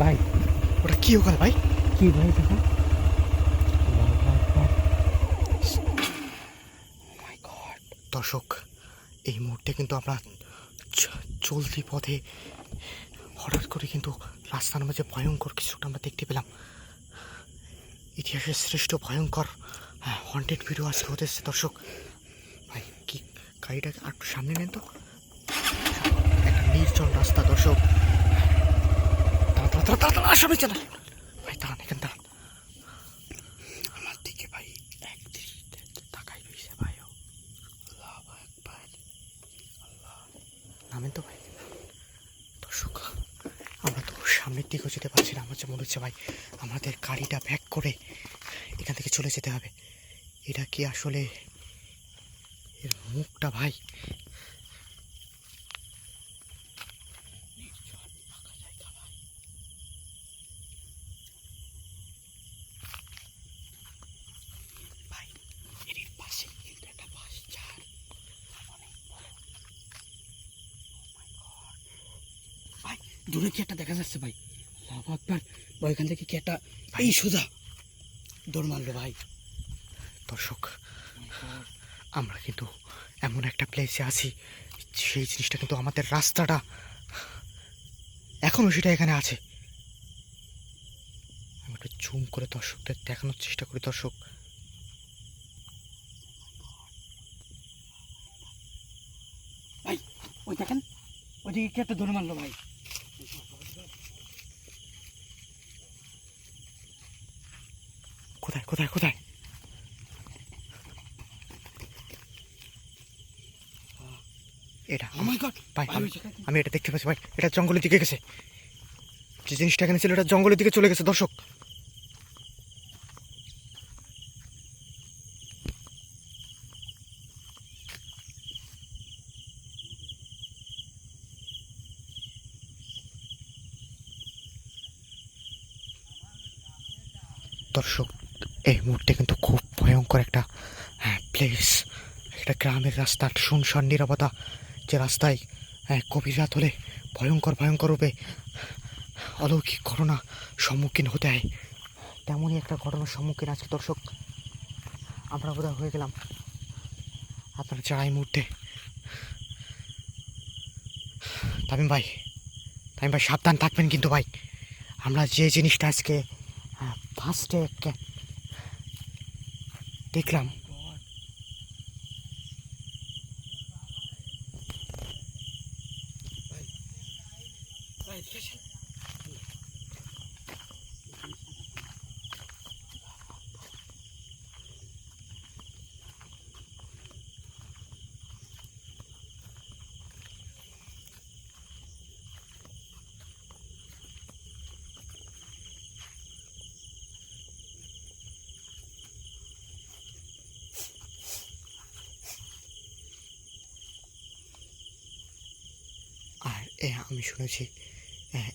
ভাই ওটা কি ওখানে ভাই? কি ভাই দেখা দর্শক এই মুহূর্তে কিন্তু আমরা চলতি পথে হঠাৎ করে কিন্তু রাস্তার মাঝে ভয়ঙ্কর কিছুটা আমরা দেখতে পেলাম। ইতিহাসের শ্রেষ্ঠ ভয়ঙ্কর হন্টেড ভিডিও আজকে হতে এসছে দর্শক। ভাই কি গাড়িটাকে আর একটু সামনে নেন তো? একটা নির্জন রাস্তা দর্শক। ভাই, দাঁড়ান, এখানে দাঁড়ান। আমার দিকে ভাই এক তাকাই রয়েছে ভাই আল্লাহ একবার আল্লাহ তো ভাই, দর্শক, আমরা তো সামনের দিকেও যেতে পারছি না। আমার যে মনে হচ্ছে ভাই, আমাদের গাড়িটা ব্যাক করে এখান থেকে চলে যেতে হবে। এটা কি আসলে এর মুখটা ভাই এর পাশে কিন্তু একটা বাস যার ভাই দূরে কি একটা দেখা যাচ্ছে ভাই? ভাই ওইখান থেকে কি একটা এই সোজা। দৌড় মারলো ভাই। দর্শক আমরা কিন্তু এমন একটা প্লেসে আছি সেই জিনিসটা কিন্তু আমাদের রাস্তাটা এখনও সেটা এখানে আছে। আমি একটু জুম করে দর্শকদের দেখানোর চেষ্টা করি দর্শক। ভাই ওই দেখেন ওইদিকে কি একটা দৌড় মারলো ভাই। কোথায় কোথায় এটা ভাই আমি এটা দেখতে পাচ্ছি ভাই এটা জঙ্গলের দিকে গেছে যে জিনিসটা এখানে ছিল এটা জঙ্গলের দিকে চলে গেছে দর্শক দর্শক এই মুহূর্তে কিন্তু খুব ভয়ঙ্কর একটা প্লেস একটা গ্রামের রাস্তার শুনশান নিরাপত্তা যে রাস্তায় হ্যাঁ, গভীর রাত হলে ভয়ঙ্কর ভয়ঙ্কর রূপে অলৌকিক ঘটনা সম্মুখীন হতে হয়। তেমনই একটা ঘটনার সম্মুখীন আজকে দর্শক আমরা বোধহয় হয়ে গেলাম। আপনারা যারা এই মুহূর্তে তামিম ভাই তামিম ভাই সাবধান থাকবেন কিন্তু ভাই। আমরা যে জিনিসটা আজকে ফার্স্টে দেখলাম। আর আমি শুনেছি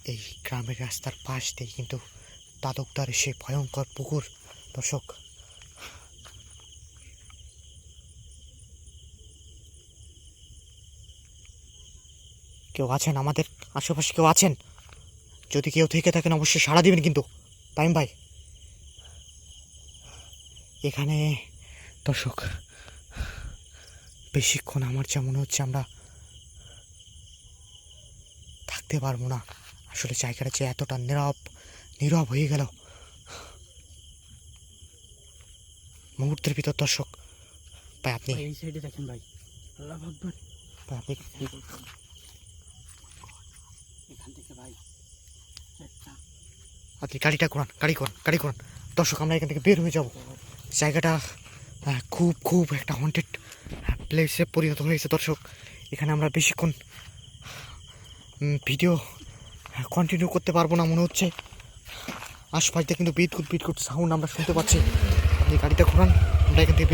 এই গ্রামের রাস্তার পাশ দিয়ে কিন্তু তাদকদার সে ভয়ঙ্কর পুকুর। দর্শক, কেউ আছেন আমাদের? আশেপাশে কেউ আছেন? যদি কেউ থেকে থাকেন অবশ্যই সাড়া দিবেন কিন্তু। টাইম ভাই। এখানে, দর্শক, বেশিক্ষণ আমার যা মনে হচ্ছে আমরা থাকতে পারব না। আসলে জায়গাটা যে এতটা নীরব নীরব হয়ে গেল। মুহূর্তের ভিতর দর্শক ভাই আপনি এই সাইডে দেখেন ভাই। আল্লাহ ভাই আপনি এখান। থেকে ভাই আপনি গাড়িটা করান গাড়ি করান গাড়ি করান দর্শক আমরা এখান থেকে বের হয়ে যাব। জায়গাটা খুব খুব একটা হন্টেড প্লেসে পরিণত হয়েছে দর্শক। এখানে আমরা বেশিক্ষণ ভিডিও কন্টিনিউ করতে পারব না মনে হচ্ছে। আশপাশটা কিন্তু বিদ্যুৎ বিদ্যুৎ সাউন্ড আমরা শুনতে পাচ্ছি। আপনি গাড়িটা ঘোরান, আমরা এখান থেকে বের